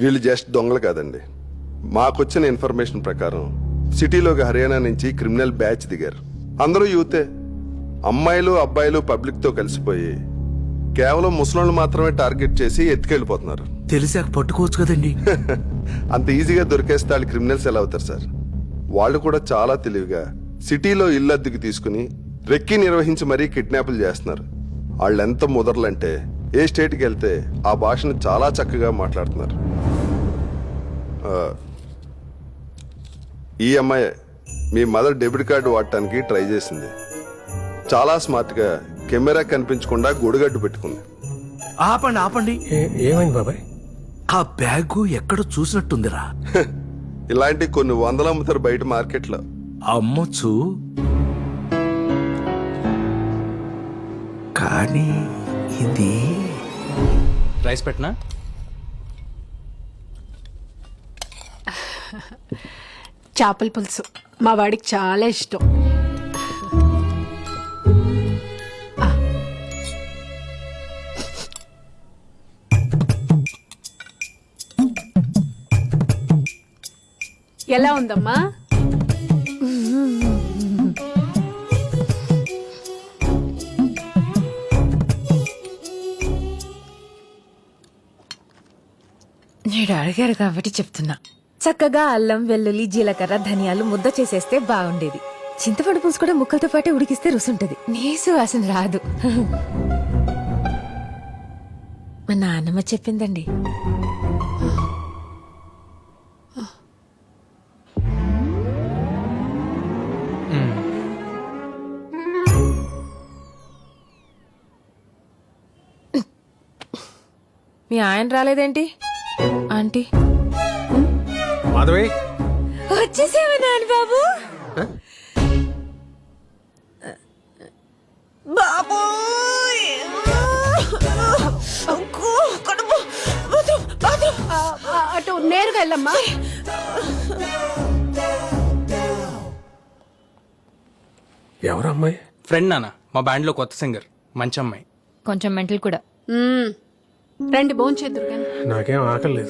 వీళ్ళు జస్ట్ దొంగలు కాదండి. మాకొచ్చిన ఇన్ఫర్మేషన్ ప్రకారం సిటీలోకి హర్యానా నుంచి క్రిమినల్ బ్యాచ్ దిగారు. అందరూ యూతే అమ్మాయిలు అబ్బాయిలు పబ్లిక్తో కలిసిపోయి కేవలం ముసలోళ్ళు మాత్రమే టార్గెట్ చేసి ఎత్తుకెళ్ళిపోతున్నారు. తెలిసాక పట్టుకోవచ్చు కదండి. అంత ఈజీగా దొరికేస్తే వాళ్ళు క్రిమినల్స్ ఎలా అవుతారు సార్? వాళ్ళు కూడా చాలా తెలివిగా సిటీలో ఇల్లు అద్దెకి తీసుకుని రెక్కి నిర్వహించి మరీ కిడ్నాపులు చేస్తున్నారు. వాళ్ళు ఎంత ముదరలంటే ఏ స్టేట్కి వెళ్తే ఆ భాషను చాలా చక్కగా మాట్లాడుతున్నారు. ఈ అమ్మాయి మీ మదర్ డెబిట్ కార్డు వాడటానికి ట్రై చేసింది. చాలా స్మార్ట్గా కెమెరా కనిపించకుండా గొడుగడ్డు పెట్టుకుంది. ఆపండి ఆపండి. ఏమైంది బాబాయ్? ఆ బ్యాగు ఎక్కడ చూసినట్టుందిరా. ఇలాంటి కొన్ని వందలు అమ్ముతారు బయట మార్కెట్లో. అమ్మొచ్చు. కానీ ఇది రైస్ పెట్టనా? చేపల పులుసు. మా వాడికి చాలా ఇష్టం. ఎలా ఉందమ్మా? నేను అడిగారు కాబట్టి చెప్తున్నా. చక్కగా అల్లం వెల్లుల్లి జీలకర్ర ధనియాలు ముద్ద చేసేస్తే బాగుండేది. చింతపండు పులుసు కూడా ముక్కలతో పాటే ఉడికిస్తే రుసుంటది. నీసు వాసన రాదు. మా నాన్నమ్మ చెప్పిందండి. మీ ఆయన రాలేదేంటి? ఆంటీ. మాధవి? వచ్చేసేవా నాన్న బాబు బాబు అటు నేరుగా వెళ్ళమ్మా. ఎవరు అమ్మాయి? ఫ్రెండ్ నాన్న మా బ్యాండ్లో కొత్త సింగర్ మంచి అమ్మాయి. కొంచెం మెంటల్ కూడా. రండి భోంచేద్దరు కానీ నాకేం ఆకలి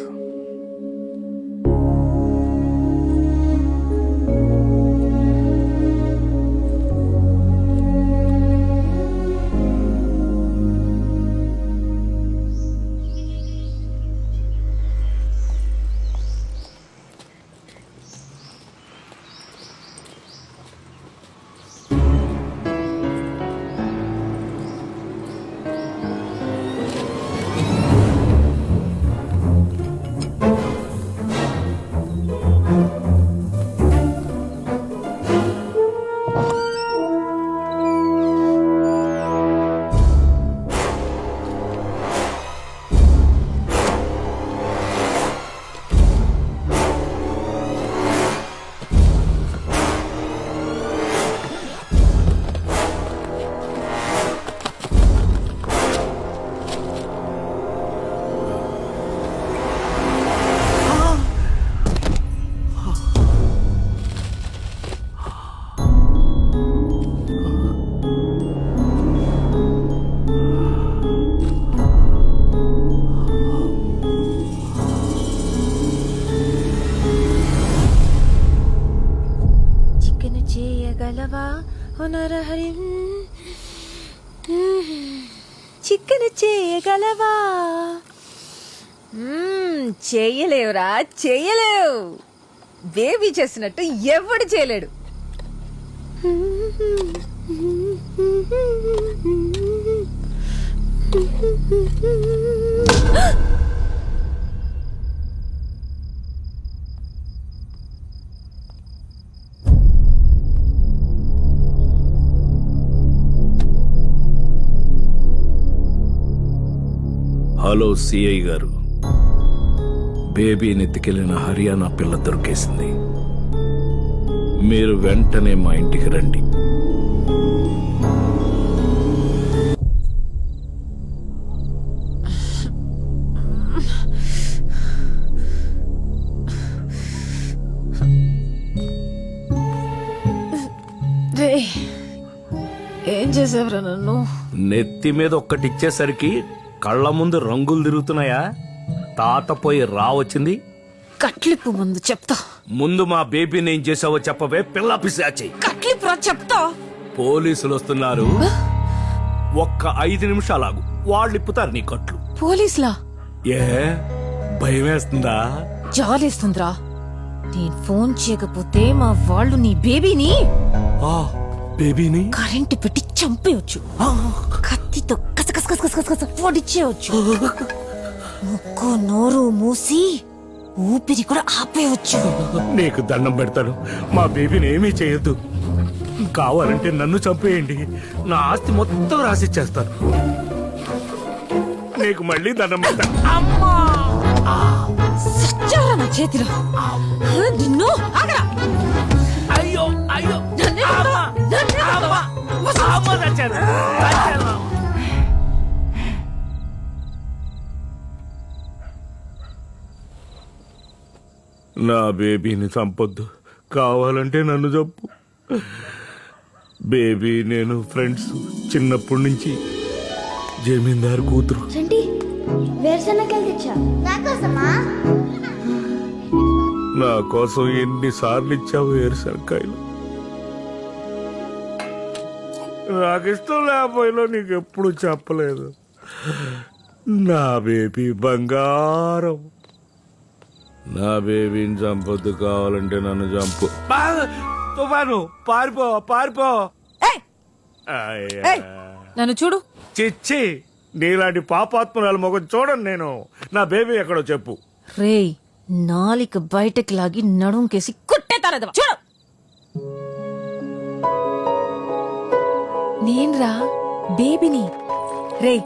చేయగలవా? చేయలేవురా చేయలేవు. బేబీ చేసినట్టు ఎవడు చేయలేడు. హలో సిఐ గారు. బేబీని ఎత్తుకెళ్ళిన హర్యానా పిల్ల దొరికేసింది. మీరు వెంటనే మా ఇంటికి రండి. ఏం చేసావురా నన్ను? నెత్తి మీద ఒక్కటిచ్చేసరికి కళ్ళ ముందు రంగులు తిరుగుతున్నాయా? తాత పోయి రా వచ్చింది. కట్లిప్పు ముందు చెప్తా. ముందు మా బేబీని ఏం చేసావో చెప్పవే పిల్ల పిశాచి. కట్లిప్పు రా చెప్తా. పోలీసులు వస్తున్నారు. ఒక్క ఐదు నిమిషాలాగు. వాళ్ళు ఇప్పుతారు నీ కట్లు. పోలీసులా? ఏ భయమేస్తుందా? జాలేస్తుందిరా. నేను ఫోన్ చేయకపోతే మా వాళ్ళు నీ బేబీని ఆ బేబీని? కరెంటు పెట్టి చంపేయచ్చు. కత్తితో కస కస కస కస కస పొడిచేయచ్చు ముక్కు నోరు మూసి ఊపిరి కూడా ఆపేయచ్చు. నీకు దండం పెడతాను. మా బేబీని ఏమీ చేయొద్దు. కావాలంటే నన్ను చంపేయండి. నా ఆస్తి మొత్తం రాసిచ్చేస్తాను. నీకు మళ్ళీ దండం పెడతాను సచ్చారా నా చేతిలో? నిన్ను? ఆగరా! అయ్యో అయ్యో! నన్నే? నన్నే కొడతావా? అమ్మ! చచ్చాను. చచ్చాను. నా బేబీని చంపొద్దు. కావాలంటే నన్ను చంపు. బేబీ నేను ఫ్రెండ్స్ చిన్నప్పటి నుంచి. జమీందారు కూతురు. చంటి వేరుశనగలు తెచ్చా? నాకోసమా నా కోసం ఎన్నిసార్లు ఇచ్చావు ఏరుసరికాయలు నాకు ఇష్టం లేకపోయినా నీకు ఎప్పుడు చెప్పలేదు. నా బేబీ బంగారం. నా బేబీని చంపొద్దు కావాలంటే నన్ను చంపు. తుఫాను. పారిపో పారిపో. అయ్యా. నన్ను చూడు. చిచ్చి నీలాంటి పాపాత్మరాల మొగం చూడను నేను. నా బేబీ ఎక్కడో చెప్పు. రేయ్ నాలిక బయటకి లాగి నడుంకేసి కుట్టేతారదవా చూడు. నేన్రా బేబీని. రేయ్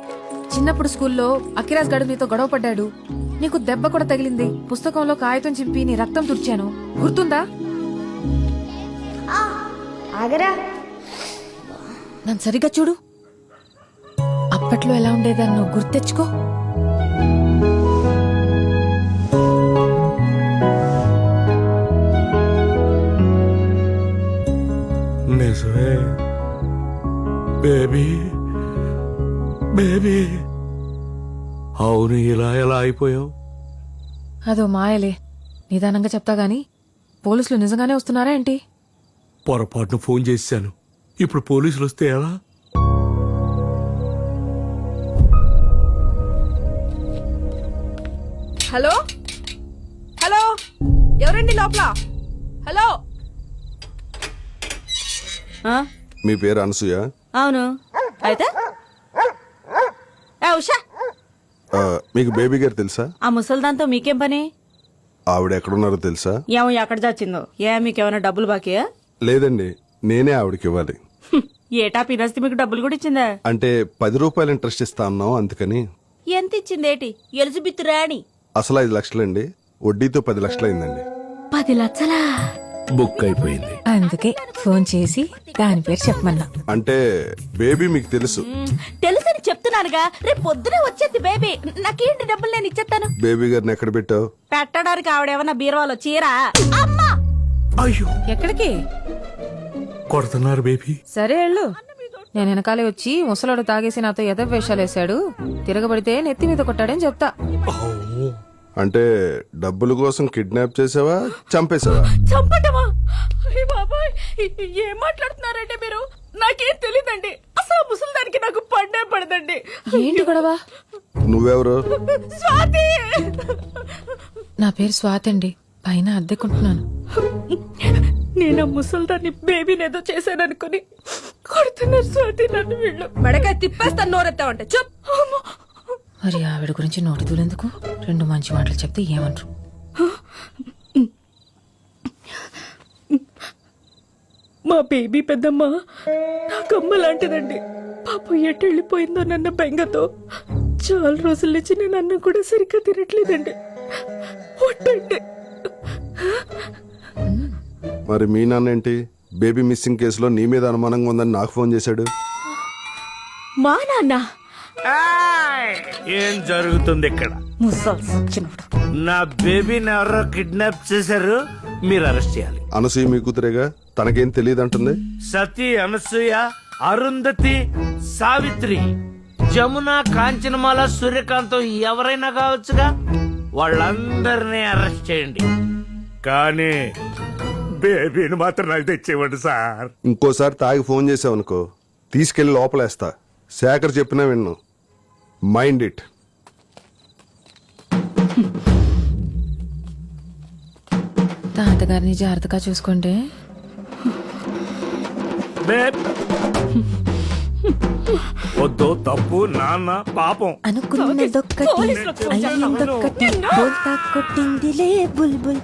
చిన్నప్పుడు స్కూల్లో అకిరాజ్ గడు నీతో గొడవ పడ్డాడు. నీకు దెబ్బ కూడా తగిలింది. పుస్తకంలో కాగితం చింపి నీ రక్తం తుడిచాను. గుర్తుందా? ఆగరా. నన్ను సరిగ్గా చూడు. అప్పట్లో ఎలా ఉండేదాన్ని నువ్వు గుర్తెచ్చుకో. అయిపోయావు అదో మాయలే. నిదానంగా చెప్తా గాని పోలీసులు నిజంగానే వస్తున్నారా ఏంటి? పొరపాటున ఫోన్ చేశాను. ఇప్పుడు పోలీసులు వస్తే ఎలా? హలో? హలో? ఎవరండి లోపల? హలో? ఆ, మీ పేరు అనసూయ? అవును. అయితే? ఏ ఉషా? మీకు బేబీ గారు తెలుసా? ఆ ముసల్దాంతో మీకేం పని? ఆవిడ ఎక్కడున్నారో తెలుసా? ఏమో ఎక్కడ చచ్చిందో ఏ మీకేమైనా డబ్బులు బాకీయా? లేదండి నేనే ఆవిడకి ఇవ్వాలి. ఏటా పినస్తి మీకు డబ్బులు కూడా ఇచ్చిందా? అంటే పది రూపాయలు ఇంట్రెస్ట్ ఇస్తా అన్నాం అందుకని. ఎంత ఇచ్చిందేటి ఎలిజబెత్ రాణి. అసలు ఐదు లక్షలండి వడ్డీతో పది లక్షలు అయిందండి పది లక్షలా? బుక్ అయిపోయింది. అందుకే ఫోన్ చేసి దాని పేరు చెప్పమన్నా. అంటే బేబీ మీకు తెలుసు. తెలుసని చెప్తున్నానుగా రేపు పొద్దునే వచ్చేది బేబీ. నాకేంటి డబ్బులు నేను ఇచ్చేస్తాను? బేబీ గారిని ఎక్కడ పెట్టావు? పెట్టడానికి ఆవిడేమన్నా బీరువాలో చీరా? అమ్మా! అయ్యో! ఎక్కడికి? కొడుతున్నారు బేబీ. సరే వెళ్ళు. నేను వెనకాలే వచ్చి ముసలాడు తాగేసి నాతో ఎదవ వేషాలు వేశాడు తిరగబడితే నెత్తి మీద కొట్టాడని చెప్తా. అంటే డబ్బుల కోసం కిడ్నాప్ చేసావా? చంపేసావా? చంపటమా? అయ్య బాబాయ్ ఏం మాట్లాడుతున్నారంటే మీరు? నాకేం తెలియదండి అసలు ఆ ముసలిదానికి నాకు పండే పడదండి. ఏంటి గొడవ? నువ్వెవరు? స్వాతి! నా పేరు స్వాతి అండి. పైన అద్దెకుంటున్నాను. నేను ఆ ముసల్దాన్ని బేబీని ఏదో చేశాననుకుని కొడుతున్నారు స్వాతి నన్ను వీళ్ళు. మెడకాయ తిప్పేస్తాను నోరెత్తావంటే. చెప్ మరి ఆవిడ గురించి నోటి దూలెందుకు రెండు మంచి మాటలు చెప్తే ఏమంటారు? మా బేబీ పెద్దమ్మ నాకమ్మ లాంటిదండి. పాప ఎటు వెళ్ళిపోయిందో నన్న బెంగతో చాలా రోజుల నుంచి నేను అన్నం కూడా సరిగ్గా తినట్లేదండి. ఒట్టండి. మరి మీ నాన్న ఏంటి బేబీ మిస్సింగ్ కేసులో నీ మీద అనుమానంగా ఉందని నాకు ఫోన్ చేశాడు. మా నాన్న. ఏం జరుగుతుంది ఇక్కడ? నా బేబీని ఎవరో కిడ్నాప్ చేశారు మీరు అరెస్ట్ చేయాలి. అనసూయ మీ కూతురేగా? తనకేం తెలియదు అంటుంది సతీ అనసూయ అరుంధతి సావిత్రి జమున కాంచనమాల సూర్యకాంతం ఎవరైనా కావచ్చుగా? వాళ్ళందరినీ అరెస్ట్ చేయండి. కానీ బేబీని మాత్రం నాకు తెచ్చేవాడు సార్. ఇంకోసారి తాగి ఫోన్ చేసావనుకో తీసుకెళ్ళి లోపలేస్తా. శేఖర్ చెప్పినా విన్ను. మైండ్ ఇట్ తాతగారిని జాగ్రత్తగా చూసుకోండి. బేబ్. వద్దు తప్పు నాన్న పాపం. అనుకున్నదొక్కటి అయ్యిందొక్కటి బోల్తా కొట్టిందిలే బుల్బుల్